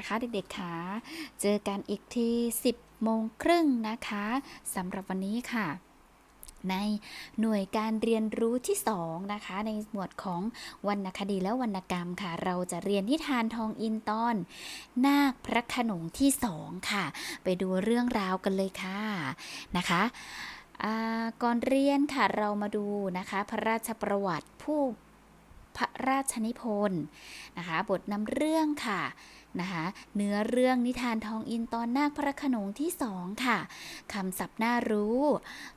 นะคะเด็กๆค่ะ เจอกันอีกที 10 โมงครึ่งนะคะสำหรับวันนี้ค่ะ ในหน่วยการเรียนรู้ที่ 2 นะคะ ในหมวดของวรรณคดีและวรรณกรรมค่ะ เราจะเรียนนิทานทองอินตอน นาคพระขนงที่ 2 ค่ะ ไปดูเรื่องราวกันเลยค่ะนะคะก่อนเรียนค่ะเรามาดูนะคะ พระราชประวัติผู้พระราชนิพนธ์นะคะ บทนำเรื่องค่ะ นะคะเนื้อเรื่องนิทานทองอินตอนนาคพระขนงที่สองค่ะคำศัพท์น่ารู้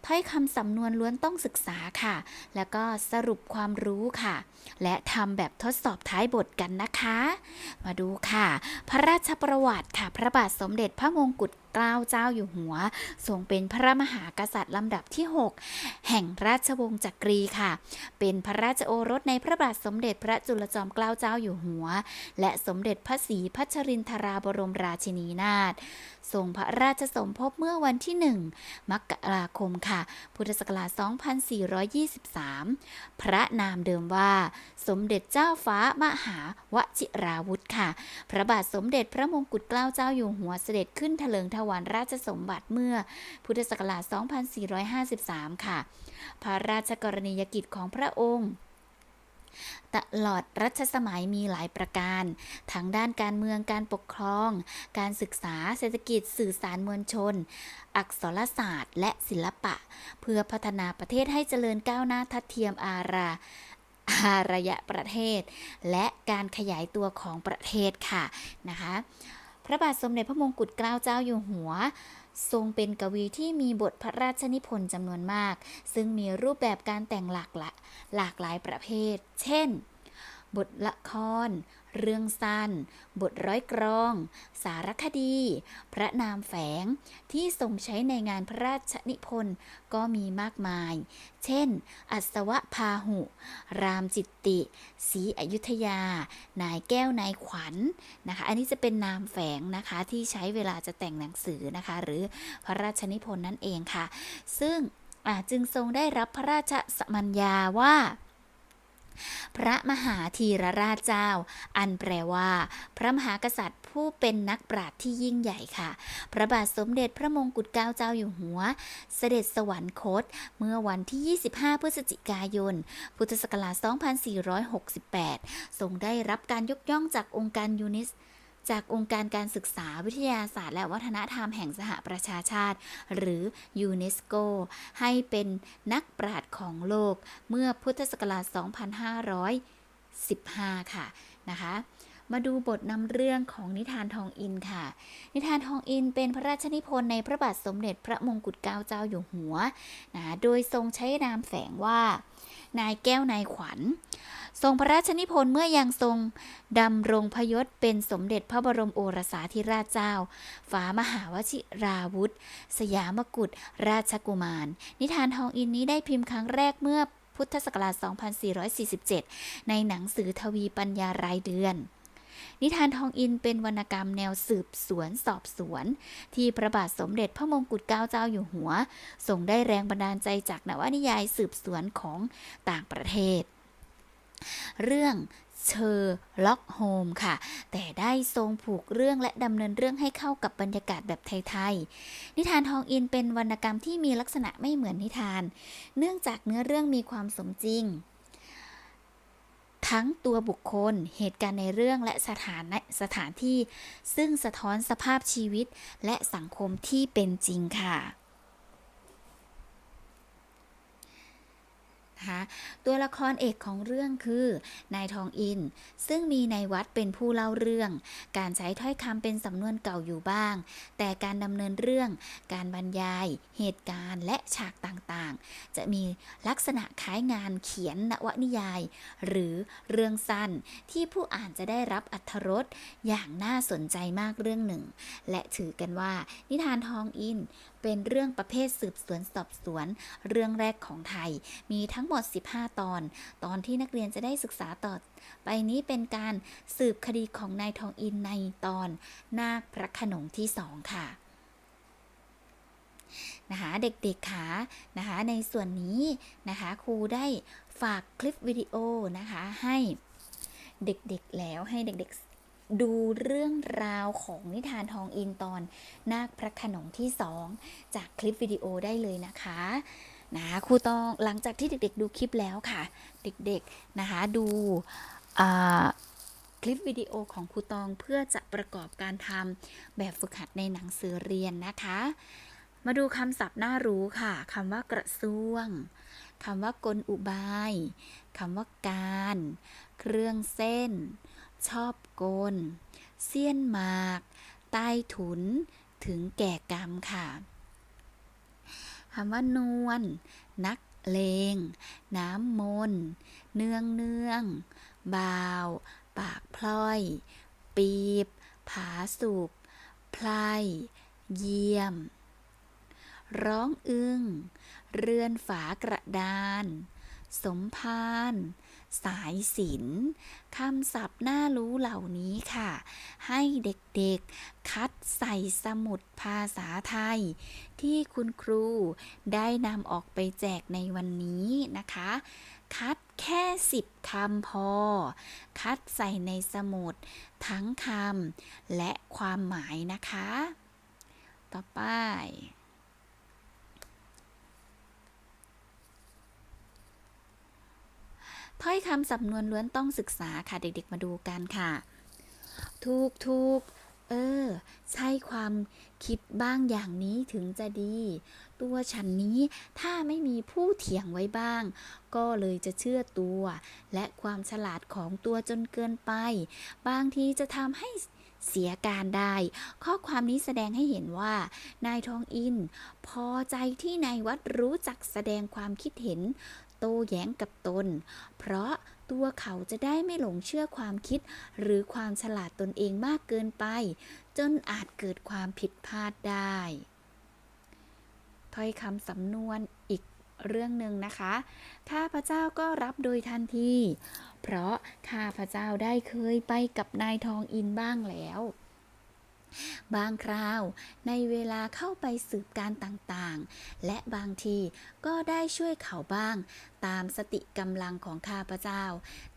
ถ้อยคำสำนวนล้วนต้องศึกษาค่ะ แล้วก็สรุปความรู้ค่ะ และทำแบบทดสอบท้ายบทกันนะคะ มาดูค่ะ พระราชประวัติค่ะ พระบาทสมเด็จพระมงกุฎเกล้าเจ้าอยู่หัว ทรงเป็นพระมหากษัตริย์ลำดับที่ 6 แห่งราชวงศ์จักรีค่ะ เป็นพระราชโอรสในพระบาทสมเด็จพระจุลจอมเกล้าเจ้าอยู่หัว และสมเด็จพระศรีพัชรินทราบรมราชินีนาถทรงพระราชสมภพเมื่อวันที่ 1 มกราคมค่ะ พุทธศักราช 2423 พระนามเดิมว่า สมเด็จเจ้าฟ้ามหาวชิราวุธค่ะ พระบาทสมเด็จพระมงกุฎเกล้าเจ้าอยู่หัวเสด็จขึ้นถลิงถวารราชสมบัติเมื่อพุทธศักราช 2453 ค่ะ พระราชกรณียกิจของพระองค์ ตลอดรัชสมัยมีหลายประการ ทั้งด้านการเมืองการปกครอง การศึกษาเศรษฐกิจสื่อสารมวลชน อักษรศาสตร์ และศิลปะ เพื่อพัฒนาประเทศให้เจริญก้าวหน้าทัดเทียมอาราอารยะประเทศ และการขยายตัวของประเทศค่ะนะคะ พระบาทสมเด็จพระมงกุฎเกล้าเจ้าอยู่หัว ทรงเป็นกวีที่มีบทพระราชนิพนธ์จำนวนมาก ซึ่งมีรูปแบบการแต่งหลากหละหลากหลายประเภท เช่น บทละคร เรื่องสั้น บทร้อยกรอง สารคดี พระนามแฝงที่ทรงใช้ในงานพระราชนิพนธ์ก็มีมากมาย เช่น อัศวพาหุ รามจิตติศรีอยุธยา นายแก้วนายขวัญนะคะ อันนี้จะเป็นนามแฝงนะคะที่ใช้เวลาจะแต่งหนังสือนะคะ หรือพระราชนิพนธ์นั่นเองค่ะ ซึ่งจึงทรงได้รับพระราชสมัญญาว่า พระมหาธีรราชเจ้า อันแปลว่า พระมหากษัตริย์ผู้เป็นนักปราชญ์ที่ยิ่งใหญ่ค่ะ พระบาทสมเด็จพระมงกุฎเกล้าเจ้าอยู่หัว เสด็จสวรรคต เมื่อวันที่ 25 พฤศจิกายน พุทธศักราช 2468 ทรงได้รับการยกย่องจากองค์การยูเนิส จากองค์การการศึกษาวิทยาศาสตร์และวัฒนธรรมแห่งสหประชาชาติ หรือยูเนสโก ให้เป็นนักปราชญ์ของโลกเมื่อพุทธศักราช 2515 ค่ะนะคะมาดูบทนำเรื่องของนิทานทองอินค่ะ นิทานทองอินเป็นพระราชนิพนธ์ในพระบาทสมเด็จพระมงกุฎเกล้าเจ้าอยู่หัวนะโดยทรงใช้นามแฝงว่า นายแก้วนายขวัญ ทรงพระราชนิพนธ์เมื่อยังทรงดำรงพยศเป็นสมเด็จพระบรมโอรสาธิราชเจ้าฟ้ามหาวชิราวุธ สยามกุฎราชกุมาร นิทานทองอินนี้ได้พิมพ์ครั้งแรกเมื่อพุทธศักราช 2447 ในหนังสือทวีปัญญารายเดือน นิทานทองอินเป็นวรรณกรรมแนวสืบสวนสอบสวน ที่พระบาทสมเด็จพระมงกุฎเกล้าเจ้าอยู่หัวทรงได้แรงบันดาลใจจากนวนิยายสืบสวนของต่างประเทศ เรื่องเชอร์ล็อกโฮมค่ะ แต่ได้ทรงผูกเรื่องและดำเนินเรื่องให้เข้ากับบรรยากาศแบบไทยๆ นิทานทองอินเป็นวรรณกรรมที่มีลักษณะไม่เหมือนนิทาน เนื่องจากเนื้อเรื่องมีความสมจริง ทั้งตัวบุคคล เหตุการณ์ในเรื่องและสถานสถานที่ ซึ่งสะท้อนสภาพชีวิตและสังคมที่เป็นจริงค่ะ นะคะ ตัวละครเอกของเรื่องคือนายทองอิน ซึ่งมีนายวัดเป็นผู้เล่าเรื่อง การใช้ถ้อยคำเป็นสำนวนเก่าอยู่บ้าง แต่การดำเนินเรื่อง การบรรยาย เหตุการณ์และฉากต่างๆ จะมีลักษณะคล้ายงานเขียนนวนิยาย หรือเรื่องสั้นที่ผู้อ่านจะได้รับอัธรสอย่างน่าสนใจมากเรื่องหนึ่ง และถือกันว่านิทานทองอิน เป็นเรื่องประเภทสืบสวนสอบสวน เรื่องแรกของไทย มีทั้งหมด 15 ตอน ตอนที่นักเรียนจะได้ศึกษาต่อ ไปนี้เป็นการสืบคดีของนายทองอินในตอน นาคพระขนงที่สองค่ะนะคะเด็กๆค่ะนะคะในส่วนนี้นะคะครูได้ฝากคลิปวิดีโอนะคะให้เด็กๆแล้วให้เด็กๆ ดูเรื่องราวของนิทานทองอินตอนนาคพระขนงที่สองจากคลิปวิดีโอได้เลยนะคะนะครูตองหลังจากที่เด็กๆ ดูคลิปแล้วค่ะ เด็กๆนะคะดูคลิปวิดีโอของครูตองเพื่อจะประกอบการทำแบบฝึกหัดในหนังสือเรียนนะคะ มาดูคำศัพท์น่ารู้ค่ะคำว่ากระทรวงคำว่ากลอุบายคำว่าการ เครื่องเส้น ชอบกลเสี้ยนหมาก ใต้ถุน ถึงแก่กรรมค่ะคำว่านวลนักเลง น้ำมน เนืองเนืองบาว ปากพลอย ปีบ ผาสุกไพลเยี่ยม ร้องอึ้ง เรือนฝากระดาน สมพาน สายสินคำศัพท์น่ารู้เหล่านี้ค่ะ ให้เด็กๆ คัดใส่สมุดภาษาไทย ที่คุณครูได้นำออกไปแจกในวันนี้นะคะ คัดแค่สิบคำพอ คัดใส่ในสมุด ทั้งคำและความหมายนะคะ ต่อไป ถ้อย คำสำนวนล้วนต้องศึกษาค่ะเด็กๆมาดูกันค่ะถูกถูกเออ ใช่ความคิดบ้างอย่างนี้ถึงจะดี ตัวฉันนี้ถ้าไม่มีผู้เถียงไว้บ้าง ก็เลยจะเชื่อตัว และความฉลาดของตัวจนเกินไป บางทีจะทำให้เสียการได้ ข้อความนี้แสดงให้เห็นว่า นายทองอิน พอใจที่นายวัดรู้จักแสดงความคิดเห็น โต้แย้งกับตน เพราะตัวเขาจะได้ไม่หลงเชื่อความคิด หรือความฉลาดตนเองมากเกินไป จนอาจเกิดความผิดพลาดได้ ถ้อยคำสำนวนอีกเรื่องหนึ่งนะคะ ข้าพเจ้าก็รับโดยทันที เพราะข้าพเจ้าได้เคยไปกับนายทองอินบ้างแล้ว บางคราวในเวลาเข้าไปสืบการต่างๆ และบางทีก็ได้ช่วยเขาบ้าง ตามสติกำลังของข้าพเจ้า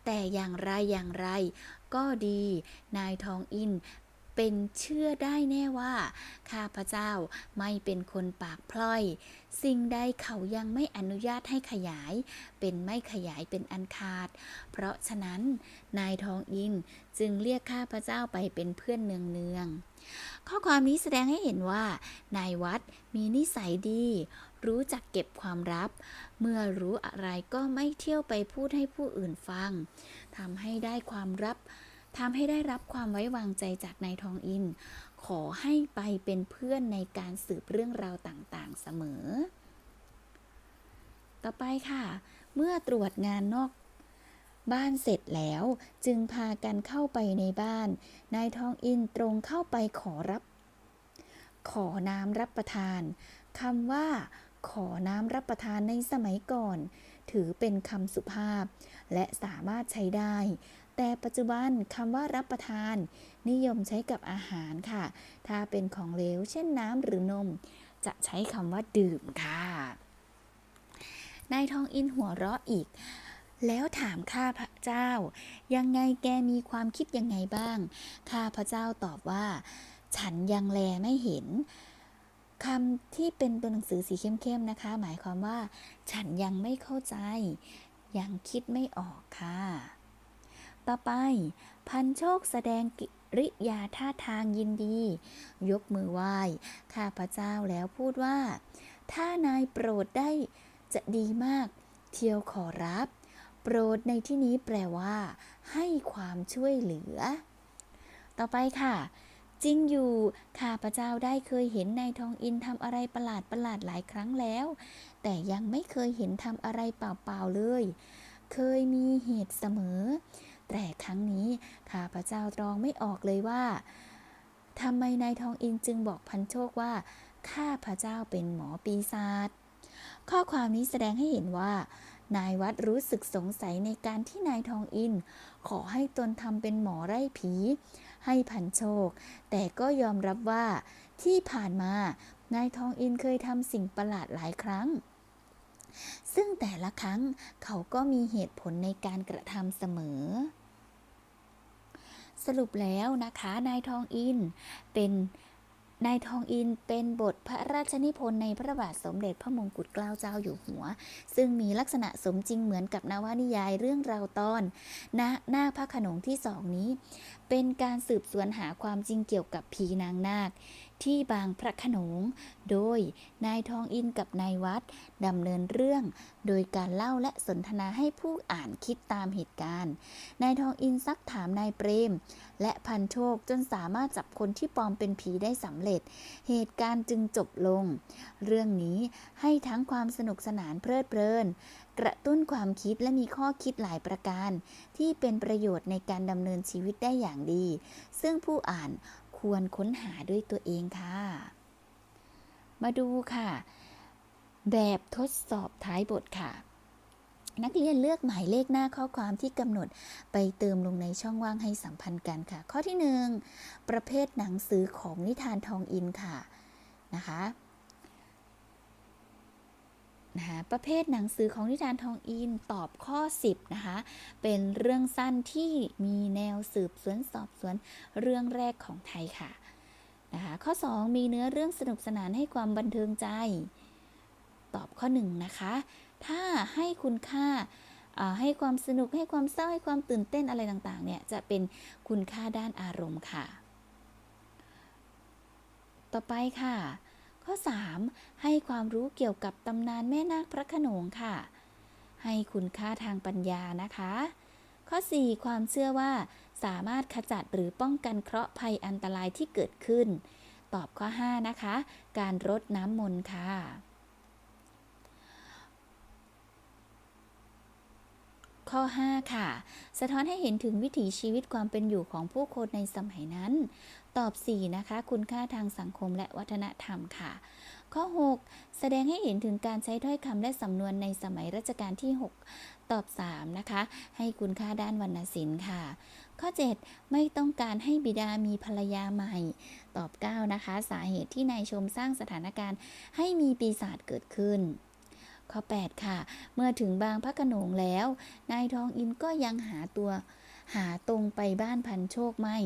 แต่อย่างไรอย่างไร ก็ดี นายทองอินเป็นเชื่อได้แน่ว่า ข้าพเจ้าไม่เป็นคนปากพล่อย สิ่งใดเขายังไม่อนุญาตให้ขยาย เป็นไม่ขยายเป็นอันขาด เพราะฉะนั้นนายทองอินจึงเรียกข้าพเจ้าไปเป็นเพื่อนเนืองๆ ข้อความนี้แสดงให้เห็นว่า นายวัดมีนิสัยดี รู้จักเก็บความลับ เมื่อรู้อะไรก็ไม่เที่ยวไปพูดให้ผู้อื่นฟังทำให้ได้ความรับทำให้ได้รับความไว้วางใจจากนายทองอิน ขอให้ไปเป็นเพื่อนในการสืบเรื่องราวต่างๆเสมอ ต่อไปค่ะ เมื่อตรวจงานนอก บ้านเสร็จแล้วจึงพากันเข้าไปในบ้าน นายทองอินตรงเข้าไปขอรับ ขอน้ำรับประทานคำว่า ขอน้ำรับประทานในสมัยก่อน ถือเป็นคำสุภาพ และสามารถใช้ได้ แต่ปัจจุบันคำว่ารับประทาน นิยมใช้กับอาหารค่ะ ถ้าเป็นของเหลวเช่นน้ำหรือนม จะใช้คำว่าดื่มค่ะนายทองอินหัวเราะอีก แล้วถามข้าพระเจ้า ยังไงแกมีความคิดยังไงบ้าง ข้าพระเจ้าตอบว่า ฉันยังแลไม่เห็นคำที่เป็นตัวหนังสือสีเข้มๆนะคะ หมายความว่า ฉันยังไม่เข้าใจ ยังคิดไม่ออกค่ะ ต่อไป พันโชคแสดงกิริยาท่าทางยินดี ยกมือไหว้ ข้าพระเจ้าแล้วพูดว่า ถ้านายโปรดได้จะดีมาก เที่ยวขอรับ ปรดในที่นี้แปลว่า ให้ความช่วยเหลือ ต่อไปค่ะ จริงอยู่ข้าพเจ้าได้เคยเห็นนายทองอินทำอะไรประหลาดประหลาดหลายครั้งแล้ว แต่ยังไม่เคยเห็นทำอะไรเปล่าๆเลย เคยมีเหตุเสมอ แต่ครั้งนี้ข้าพเจ้าตรองไม่ออกเลยว่าทำไมนายทองอินจึงบอกพันโชคว่าข้าพเจ้าเป็นหมอปีศาจ ข้อความนี้แสดงให้เห็นว่า นายวัดรู้สึกสงสัยในการที่นายทองอิน ขอให้ตนทำเป็นหมอไล่ผี ให้พันโชค แต่ก็ยอมรับว่าที่ผ่านมานายทองอินเคยทำสิ่งประหลาดหลายครั้ง ซึ่งแต่ละครั้งเขาก็มีเหตุผลในการกระทำเสมอสรุปแล้วนะคะ นายทองอินเป็น นายทองอินเป็นบทพระราชนิพนธ์ในพระบาทสมเด็จพระมงกุฎเกล้าเจ้าอยู่หัว ซึ่งมีลักษณะสมจริงเหมือนกับนวนิยายเรื่องราวตอนณหน้าพระขนงที่สองนี้ เป็นการสืบสวนหาความจริงเกี่ยวกับผีนางนาค ที่บางพระขนง โดยนายทองอินกับนายวัดดำเนินเรื่อง โดยการเล่าและสนทนาให้ผู้อ่านคิดตามเหตุการณ์ นายทองอินซักถามนายเปรม และพันโชคจนสามารถจับคนที่ปลอมเป็นผีได้สำเร็จ เหตุการณ์จึงจบลง เรื่องนี้ให้ทั้งความสนุกสนานเพลิดเพลิน กระตุ้นความคิดและมีข้อคิดหลายประการ ที่เป็นประโยชน์ในการดำเนินชีวิตได้อย่างดี ซึ่งผู้อ่าน ควรค้นหาด้วยตัวเองค่ะ มาดูค่ะ แบบทดสอบท้ายบทค่ะ นักเรียนเลือกหมายเลขหน้าข้อความที่กำหนดไปเติมลงในช่องว่างให้สัมพันธ์กันค่ะ ข้อที่หนึ่งประเภทหนังสือของนิทานทองอินค่ะนะคะ นะคะประเภทหนังสือของนิทานทองอินตอบข้อ 10นะคะเป็นเรื่องสั้นที่มีแนวสืบสวนสอบสวนเรื่องแรกของไทยค่ะนะคะข้อ 2 มีเนื้อเรื่องสนุกสนานให้ความบันเทิงใจ ตอบข้อ 1 นะคะ ถ้าให้คุณค่าให้ความสนุกให้ความเศร้าให้ความตื่นเต้นอะไรต่างๆเนี่ยจะเป็นคุณค่าด้านอารมณ์ค่ะ ต่อไปค่ะ ข้อ 3 ให้ความรู้เกี่ยวกับตำนานแม่นาคพระขนงค่ะ ให้คุณค่าทางปัญญานะคะ ข้อ 4 ความเชื่อว่า สามารถขจัดหรือป้องกันเคราะห์ภัยอันตรายที่เกิดขึ้น ตอบข้อ 5 นะคะ การรดน้ำมนต์ค่ะข้อ 5 ค่ะ สะท้อนให้เห็นถึงวิถีชีวิตความเป็นอยู่ของผู้คนในสมัยนั้น ตอบ 4 นะคะ คุณค่าทางสังคมและวัฒนธรรมค่ะ ข้อ 6 แสดงให้เห็นถึงการใช้ถ้อยคำและสำนวนในสมัยรัชกาลที่ 6 ตอบ 3 นะคะ ให้คุณค่าด้านวรรณศิลป์ค่ะ ข้อ 7 ไม่ต้องการให้บิดามีภรรยาใหม่ ตอบ 9 นะคะ สาเหตุที่นายชมสร้างสถานการณ์ให้มีปีศาจเกิดขึ้นข้อ 8 ค่ะ เมื่อถึงบางพระขนงแล้ว นายทองอินก็ยังหาตัวหาตรงไปบ้านพันโชคไม่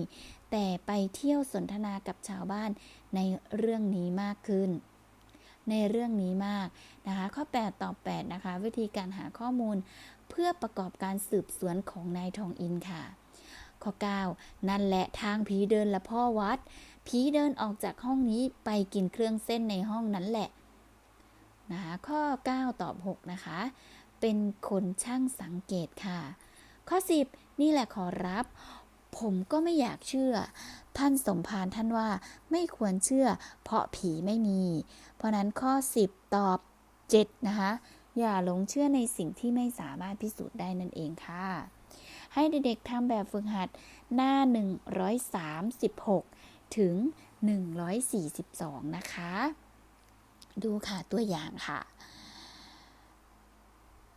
แต่ไปเที่ยวสนทนากับชาวบ้านในเรื่องนี้มากขึ้น ในเรื่องนี้มากนะคะ ข้อ 8 ต่อ 8 นะคะ วิธีการหาข้อมูลเพื่อประกอบการสืบสวนของนายทองอินค่ะ ข้อ 9 นั่นแหละทางผีเดินละพ่อวัดผีเดินออกจากห้องนี้ไปกินเครื่องเส้นในห้องนั้นแหละนะคะข้อ 9 ตอบ 6 นะคะ เป็นคนช่างสังเกตค่ะ ข้อ 10 นี่แหละขอรับ ผมก็ไม่อยากเชื่อ ท่านสมภารท่านว่าไม่ควรเชื่อ เพราะผีไม่มี เพราะนั้นข้อ 10 ตอบ 7 นะคะ อย่าหลงเชื่อในสิ่งที่ไม่สามารถพิสูจน์ได้นั่นเองค่ะ ให้เด็กๆทำแบบฝึกหัดหน้า 136 ถึง 142 นะคะ ดูค่ะตัวอย่างค่ะ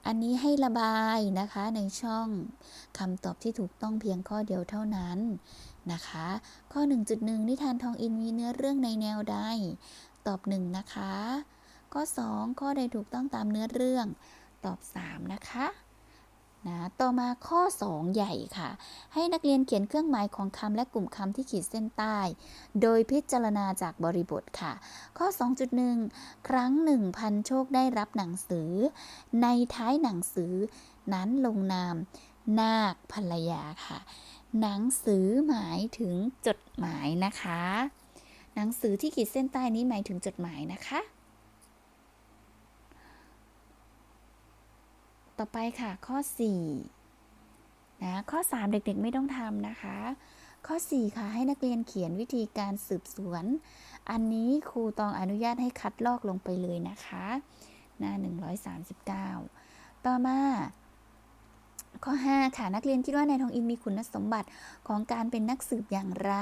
อันนี้ให้ระบายนะคะในช่องคำตอบที่ถูกต้องเพียงข้อเดียวเท่านั้นนะคะ ข้อ 1.1 นิทานทองอินมีเนื้อเรื่องในแนวใด ตอบ 1 นะคะ ข้อ 2 ข้อใดถูกต้องตามเนื้อเรื่อง ตอบ 3 นะคะ นะต่อมาข้อ 2 ใหญ่ค่ะ ให้นักเรียนเขียนเครื่องหมายของคำและกลุ่มคำที่ขีดเส้นใต้ โดยพิจารณาจากบริบทค่ะ ข้อ 2.1 ครั้งหนึ่งพันโชคได้รับหนังสือ ในท้ายหนังสือนั้นลงนาม นาคภรรยาค่ะ หนังสือหมายถึงจดหมายนะคะ หนังสือที่ขีดเส้นใต้นี้หมายถึงจดหมายนะคะ ต่อไปค่ะข้อ4นะข้อ 3 เด็กๆไม่ต้องทำนะคะ ข้อ 4 ค่ะให้นักเรียนเขียนวิธีการสืบสวน อันนี้ครูตองอนุญาตให้คัดลอกลงไปเลยนะคะหน้า 139 ต่อมาข้อ 5 ค่ะ นักเรียนคิดว่านายทองอินมีคุณสมบัติของการเป็นนักสืบอย่างไร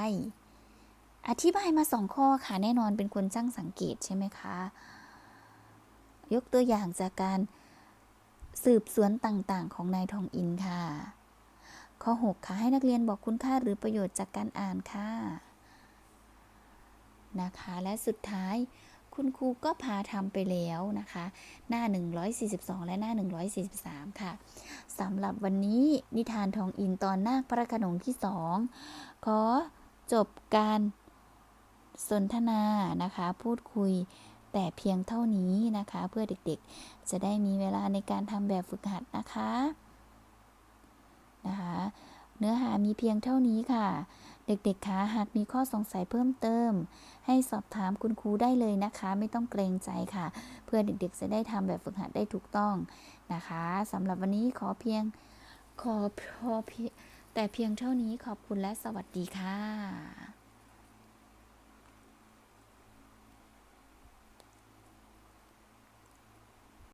อธิบายมาสองข้อค่ะ แน่นอนเป็นคนช่างสังเกตใช่ไหมคะ ยกตัวอย่างจากการ สืบสวนต่างๆ ของนายทองอินค่ะ ข้อ 6 ค่ะให้นักเรียนบอกคุณค่าหรือประโยชน์จากการอ่านค่ะนะคะและสุดท้ายคุณครูก็พาทำไปแล้วนะคะ หน้า 142 และหน้า 143 ค่ะสำหรับวันนี้นิทานทองอินตอนนาคพระขนงที่สองขอจบการสนทนานะคะ พูดคุย แต่เพียงเท่านี้นะคะ เพื่อเด็กๆ จะได้มีเวลาในการทำแบบฝึกหัดนะคะนะคะ เนื้อหามีเพียงเท่านี้ค่ะ เด็กๆคะหากมีข้อสงสัยเพิ่มเติม ให้สอบถามคุณครูได้เลยนะคะ ไม่ต้องเกรงใจค่ะ เพื่อเด็กๆ จะได้ทำแบบฝึกหัดได้ถูกต้องนะคะสำหรับวันนี้ขอเพียงขอพอเพียงแต่เพียงเท่านี้ขอบคุณและสวัสดีค่ะ